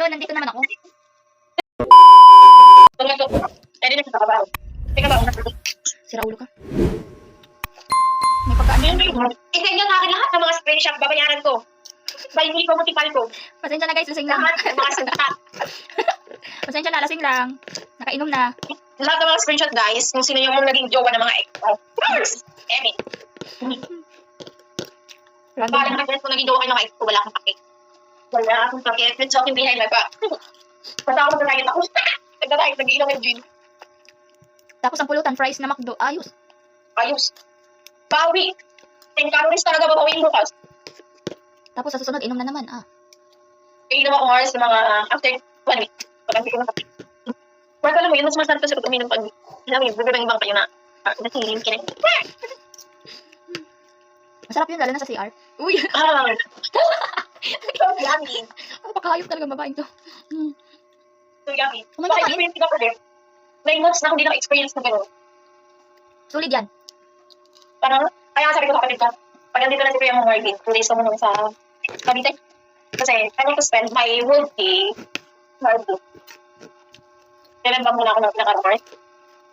yun. Nandito naman ako. Pwede na siya sa. Teka ba, una Sira ulo ka. May pagkaan yan. I-send nyo sa akin lahat ng mga screenshot, babayaran ko. By me ko, multiple ko. Pasensya na guys, lasing lang. Lahat ng mga. Pasensya na, lasing lang. Nakainom na. Lahat ng mga screenshot, guys, kung sino yung naging jowa ng mga ex ko. First, Emi. Parang na. nag kung naging jowa kayo ng mga ex ko, wala akong pake. Wala akong pake. It's talking behind my back. Basta ako nagdadayet ako. Nagdadayet, nag-iinom ng gin. Tapos ang pulutan, fries na McDo. Ayos. Ayos. Bawi. 10 calories talaga babawiin bukas. Tapos sa susunod, inom na naman. Ah. Iinom ako Mars ng mga uh, after one week. Pag ko na. Mark, alam mo yun, mas masarap kasi pag uminom pag, alam mo yun, ibang kayo na, ah, nasiling kinig. Masarap yun, lalo na sa CR. Uy, Ah, so yummy. napakahayop talaga babaeng to. Hmm. So yummy. Oh my Bakit God, experience ka ulit? Nine months na hindi na-experience na gano'n. Sulit yan. Parang, kaya sabi ko sa kapatid ko, pag nandito na si Kuya Morgan, two days ko muna sa Cavite. Kasi, I want to spend my whole day Margo. Kailan ba muna ako nag- naka-report?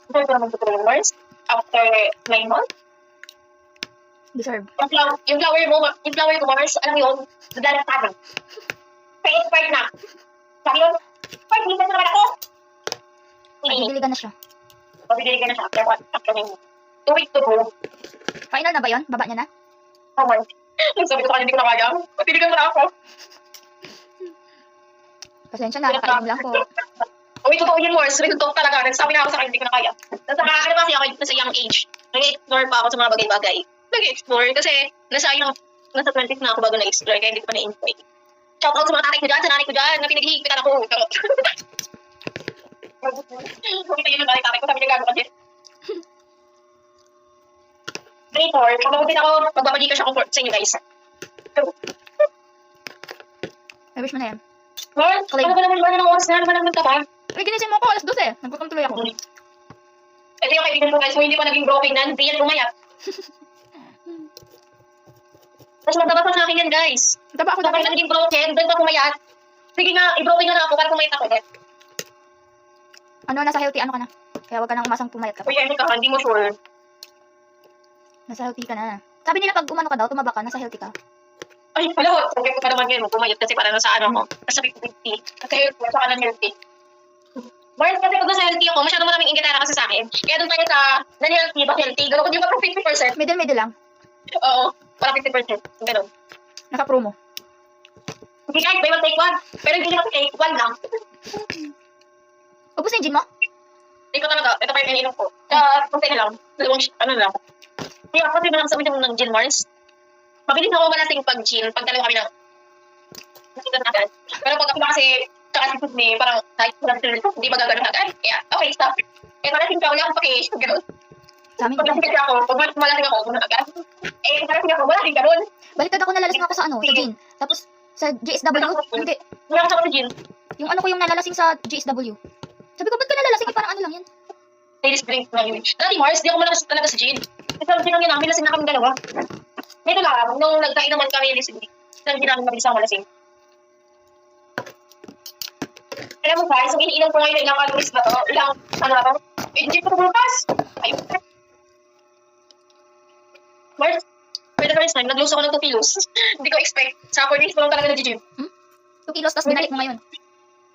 Before ko naman yung Mars, after nine months, Deserve. yung flower, yung flower mo, yung flower ko, Mars, alam mo yun, akin. Kaya expired na. Sabi yun, Mars, hindi na naman ako. Hindi, Nagdiligan na siya. mabibili ka na siya after what? After nine. Two weeks to go. Final na ba yun? Baba niya na? Oh my. Sabi ko sa kanya, hindi ko na kaya. Matiligan mo na ako. Pasensya na, nakainom lang po. Uy, totoo yun, Mars. Real talk talaga. Nagsabi na ako sa kanya, hindi ko na kaya. Nasa ano kasi ako, nasa young age. Nag-explore pa ako sa mga bagay-bagay. Nag-explore kasi nasa yung, nasa 20s na ako bago na-explore kaya hindi ko pa na-enjoy. Shout out sa mga tatay ko dyan, sa nanay ko dyan, na pinaghihigpitan ako. Pero, yun yung nanay tatay ko, sabi niya gago ka din. Later, pag din ako, magbabalik ka siya ako sa inyo guys. I wish mo na yan. Lord, ano ba naman ba ng oras na? Ano ba naman ka ba? Uy, ginising mo ako, alas 12. Nagpupunta tuloy ako. Ito yung kaibigan ko guys, kung hindi pa naging broken na, hindi yan umayat. Tapos magdabas sa akin yan guys. Taba ako na naging broken, doon pa pumayat. Sige nga, i-broken na lang ako para pumayat ako ulit. Ano, nasa healthy ano ka na. Kaya wag ka nang umasang pumayat ka pa. Kuya, hindi ka, hindi mo sure. Nasa healthy ka na. Sabi nila pag umano ka daw, tumaba ka, nasa healthy ka. Ay, pala, okay ko pa naman yun, pumayat kasi para nasa ano mo, nasa 50-50. Kasi nasa ka ng healthy. Mars, kasi pag nasa healthy ako, masyado maraming ingitara kasi sa akin. Kaya doon tayo sa non-healthy, ba healthy, gano'n ko di ba parang 50%? Middle-middle lang. Oo, parang 50%. Gano'n. Naka-promo. Hindi kahit may mag-take one. Pero hindi naman take one lang. Ubus na yung gin mo? Hindi ko talaga. Ito pa yung ininom ko. Kaya, kunti na lang. Dalawang, ano na lang. Hindi ako kasi naman sa uminom ng gin Mars. Mabilis na ako malasing pag gin. Pag dalawa kami ng Sikat na agad. Pero pag ako kasi tsaka si Sydney, parang thrill, hindi ba gagano'n agad? Kaya, okay, stop. Eh, malasing ka, wala akong paki, gano'n. Sa amin. Pag lasing kasi ako, pag mal- malasing ako, gano'n agad. Eh, pag malasing ako, wala rin gano'n. Baliktad ako nalalasing ako sa ano, sa gin. Tapos, sa GSW, hindi. Wala ako sa gin. Yung ano ko yung nalalasing sa GSW. Sabi ko, ba't ka nalalasing? Eh, parang ano lang yan. ladies drink na yun. Dati Mars, di ako malakas talaga sa gin. Kasi ang gin lang yun namin, lasing na kami dalawa. May lang, nung nagkain naman kami ni Cindy, lang gin namin mabilis ako malasing. Alam mo guys, ang iniinom ko ngayon ilang calories ba to? Ilang, ano ba? Eh, hindi ko bumukas. Ayun. Mars, for the first time, nag-lose ako ng 2 kilos. Hindi ko expect. Sa 4 days ko lang talaga nag-gym. 2 kilos, tapos binalik mo ngayon.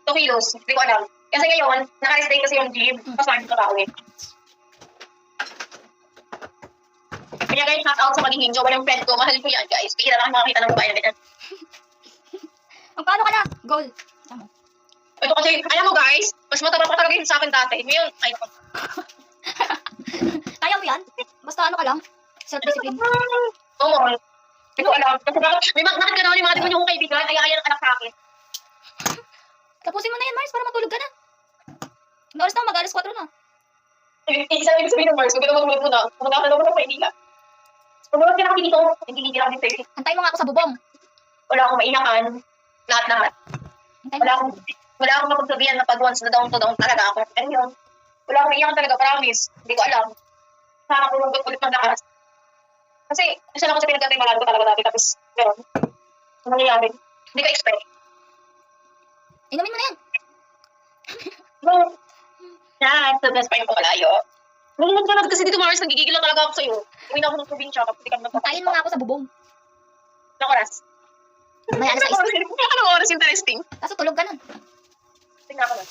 2 kilos. Hindi ko alam. Kasi ngayon, naka-restrain kasi yung gym. Tapos sabi ko eh. Kaya guys, shout out sa magiging jowa ng friend ko. Mahal ko yan guys. Bihira lang makakita ng babae na ganyan. Ang paano ka na? Goal. Tama. Ito kasi, alam mo guys, mas mataba pa talaga yun sa akin dati. Ngayon, ay. Kaya mo yan? Basta ano ka lang? Self-discipline. Oo mo. Hindi ko alam. Kasi bakit, may bakit gano'n yung mga demonyo kong kaibigan, ay ayaw ng anak sa akin. Tapusin mo na yan, Mars, para matulog ka na. Ang oras na, mag-alas 4 na. Isa ibig sabihin ng Mars, huwag ka naman muna. Pumunta ka na naman ng Maynila. Pumunta ka na kami dito. Hindi hindi lang dito. Antay mo nga ako sa bubong. Wala akong maiyakan. Lahat-lahat. Antay mo. Wala akong, wala akong mapagsabihan na pag once na down to down talaga ako. Pero yun, wala akong iyakan talaga, promise. Hindi ko alam. Sana hugot ulit ng lakas. Kasi, isa lang ako sa pinagkatimalaan ko talaga dati. Tapos, gano'n. Ano nangyayari? Hindi ko expect. Inumin mo na yan. Go! Yan, best pa yung pamalayo. Bumulog ka na kasi dito, Mars, nagigigil na talaga ako sa'yo. Uwi na ako ng probinsya kapag di ka naman Tayin mo nga ako sa bubong. Anong oras? May alas 6. Anong oras interesting? Kaso tulog ka nun. Tingnan ko na.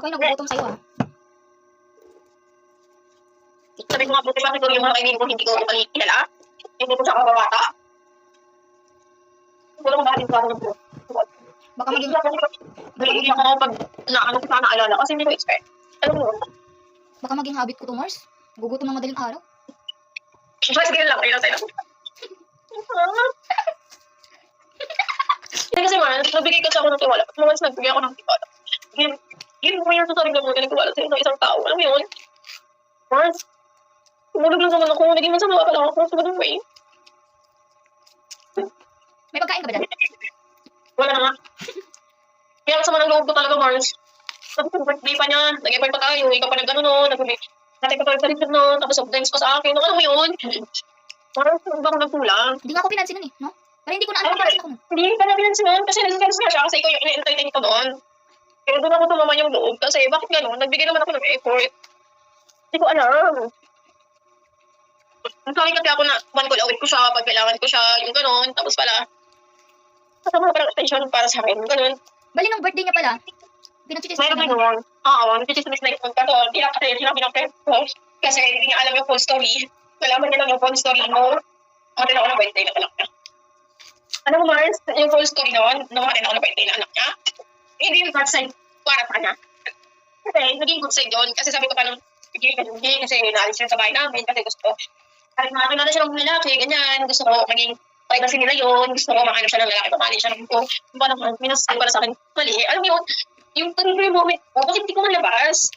Ako yung nagugutom sa'yo ah. Sabi ko nga, buti bakit yung mga ko hindi ko kilala? Hindi ko siya kababata. Wala ko bakit ako ng Baka maging, Naiiyak ako pag naano ko sana naalala kasi hindi ko expect. Alam mo, baka maging habit ko to, Mars. Gugutom ng madaling araw. Mas ganyan lang, ayun sa'yo. Hindi kasi man, nabigay kasi ako ng tiwala. Once nagbigay ako ng tiwala. Give, give mo yan sa sarili mo, nagtiwala sa'yo ng isang tao. Alam mo yun? Once, tumulog lang naman ako, naging masama pa lang ako sa ganun way. May pagkain ka ba dyan? Wala na nga. Kaya ang sama ng loob ko talaga, Mars. Sabi ko, birthday pa niya, nag-effort pa tayo, ikaw pa nag-ano no, nag-make, natin ka pa sa likod no, tapos drinks pa sa akin, ano mo yun? Mars, ano ba ako nagkulang? Hindi nga ako pinansin nun eh, no? Pero hindi ko na alam kung ako nun. Hindi ka na pinansin kasi nag-sense nga siya kasi ikaw yung in-entertain ko doon. Kaya doon ako tumama yung loob kasi bakit gano'n? Nagbigay naman ako ng effort. Hindi ko alam. Ang sorry kasi ako na one call away ko siya pag kailangan ko siya, yung gano'n. Tapos pala, kasama na parang attention para sa akin, gano'n. Bali nung birthday niya pala, pinagchichis Mayroon na din yun. Oo, nagchichismis na yun. Pero hindi lang kasi ng friend ko. Kasi hindi niya alam yung full story. Nalaman niya lang yung full story mo. Ako din ako ng birthday na anak niya. Ano mo, Mars? Yung full story noon, naman din ako ng birthday na anak niya. Hindi yung bad side para pa niya. Kasi naging good side yun. Kasi sabi ko pa nung hindi hindi kasi naalis siya sa bahay namin kasi gusto. Kahit makakilala siya ng lalaki, ganyan. Gusto ko maging privacy nila yun. Gusto ko makahanap siya ng lalaki, pamali siya ng ko. Yung parang minus para sa akin, mali. Alam mo yun, yung particular moment ko, bakit hindi ko malabas?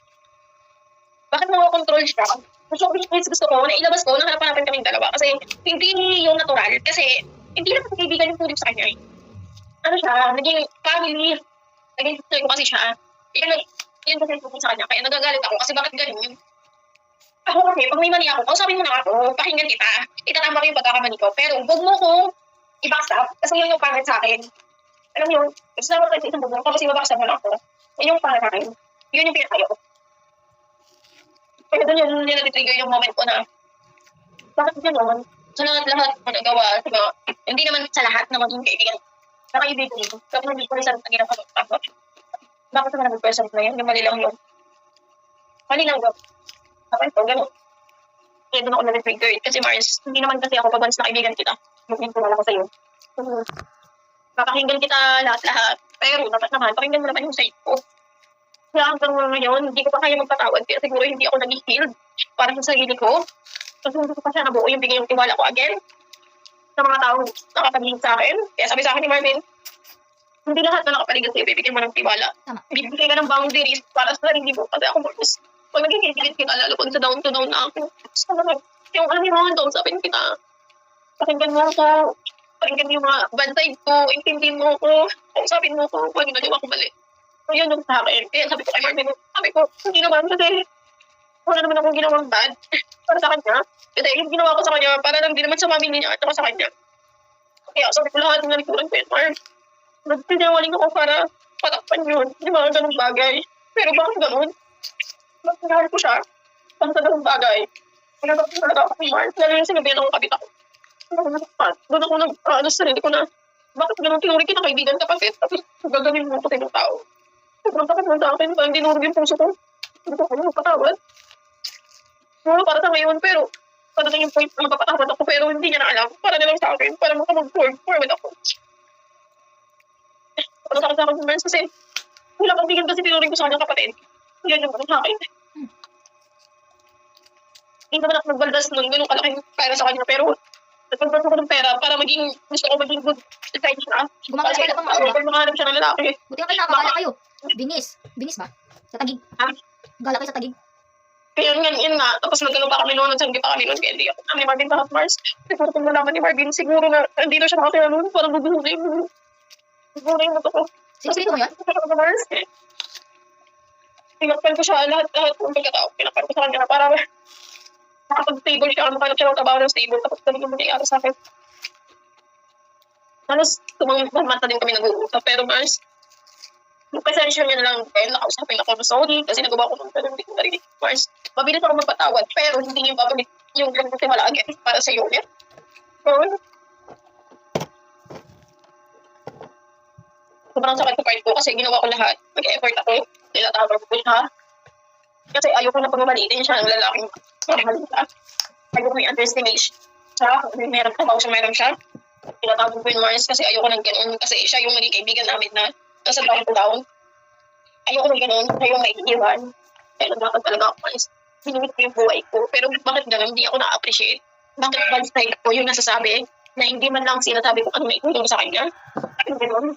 Bakit makakontrol siya? Gusto ko, gusto, gusto ko, na ilabas ko, nahanap-hanapan kaming dalawa. Kasi hindi yung natural. Kasi hindi lang kaibigan yung tulip sa kanya eh. Ano siya, naging family. Naging sister ko kasi siya. Yun, yun kasi yung sa kanya. Kaya nagagalit ako kasi bakit ganun? Ako kasi, pag may mali ako, kausapin mo na ako, pakinggan kita. Itatama ko yung pagkakamali ko. Pero huwag mo ko i-backstab kasi yun yung pangit sa akin. Alam mo yun, gusto naman kasi isang bubong, tapos i-backstab mo na ako. Yun yung pangit sa akin. Yun yung pinakayo ko. Kaya doon yun, yun natitrigger yung moment ko na, bakit gano'n? Sa lahat lahat mo nagawa, diba? Hindi naman sa lahat na maging kaibigan. Sa kaibigan mo, kapag hindi ko rin sa naging ako, bakit naman nag-present na yun? Yung mali lang yun. Mali lang yun. Kapag ito, gano'n. Kaya doon ako na-trigger. Kasi Mars, hindi naman kasi ako pag once na kaibigan kita. Yung wala ko sa'yo. Hmm. Papakinggan kita lahat-lahat. Pero dapat naman, pakinggan mo naman yung side ko. Kaya hanggang ngayon, hindi ko pa kaya magpatawad. Kaya siguro hindi ako nag-heal para sa sarili ko. Kasi hindi ko pa siya nabuo yung bigay yung tiwala ko again sa mga taong nakapaligid sa akin. Kaya sabi sa akin ni Marvin, hindi lahat na nakapaligid sa'yo, bibigyan mo ng tiwala. Bibigyan ka ng boundaries para sa sarili mo. Kasi ako, pag nagkikigilid kita, lalo pag sa down to down na ako. Yung alam mo, sabihin kita, pakinggan mo ako, pakinggan yung mga bad side ko, intindihin mo ako, kausapin mo ako, pag nagawa ko mali. So, yun yung sa akin. Kaya sabi ko kay Marvin, sabi ko, hindi naman kasi wala naman akong ginawang bad para sa kanya. Kasi yung ginawa ko sa kanya, para lang din naman sa mamili niya at sa kanya. Kaya sabi ko lahat ng nalikuran ko yun, Marv. Nagpinawaling ako para patakpan yun. Yung mga ganong bagay. Pero bakit ganun? Bakit nahal ko siya? Para sa ganong bagay. Kaya bakit nahal ako Marv? Lalo yung sinabihan ako kapit ako. Ako nagpat. Doon ako nag, ah, ano sa sarili ko na, bakit ganun tinuri kita kaibigan kapatid? Tapos gagawin mo ko sa ibang tao. Sobrang sakit mo sa akin. Parang dinurog yung puso ko. Hindi ko kaya magpatawad. Siguro para sa ngayon, pero padating yung point na magpapatawad ako, pero hindi niya na alam. Para na sa akin, para makamag-forward forward ako. Para sa akin sa akin, kasi wala kang bigyan kasi tinuring ko sa kanyang kapatid. Yan yung sa akin. Hindi naman ako nagbaldas nun, ganun kalaking pera sa kanya, pero nagbaldas ako ng pera para maging, gusto ko maging good side siya. Gumagas Kasi pala pang mga pag makahanap siya ng lalaki, Buti nga kayo nakakala kayo. Binis. Binis ba? Sa tagig. Ah. Gala kayo sa tagig. Kaya yun, yun, yun nga. Tapos nagano pa kami noon, nagsanggi pa kami noon. Kaya hindi ako kami Marvin sa Mars. Siguro kung nalaman ni Marvin, siguro na hindi na siya nakatira noon. Parang guguhin mo. Siguro yung muto ko. Sinuspirito mo yan? Mars. Tinakpan ko siya lahat, lahat ng pagkatao. Tinakpan ko sa kanya para nakapag-stable siya. Makahanap siya ng trabaho ng stable. Tapos dali yung mangyayari sa akin. halos tumang mata din kami nag-uusap. Pero Mars, yung pasensya niya na lang din, nakausapin ako ng sorry kasi nagawa ko ng pero hindi ko narinig. Mars, mabilis ako magpatawad pero hindi niyo babalik yung ganun kasi wala again para sa iyo ulit. Oo. Sobrang sakit sa part ko kasi ginawa ko lahat. Nag-effort ako. Nilatawag ko siya. Kasi ayoko na pagmamalitin siya ng lalaking siya. Ayoko may underestimate siya. May meron ka, siya meron siya. Tinatawag ko yung Mars kasi ayoko ng ganun. Kasi siya yung naging kaibigan namin na nasa down to down. Ayoko ng ganun. Siya yung naiiwan. Kaya dapat talaga ako Mars. Hinimit ko yung buhay ko. Pero bakit ganun? Hindi ako na-appreciate. Bakit bad side ko yung nasasabi na hindi man lang sinasabi ko ano may tulong sa kanya. Yung ganun.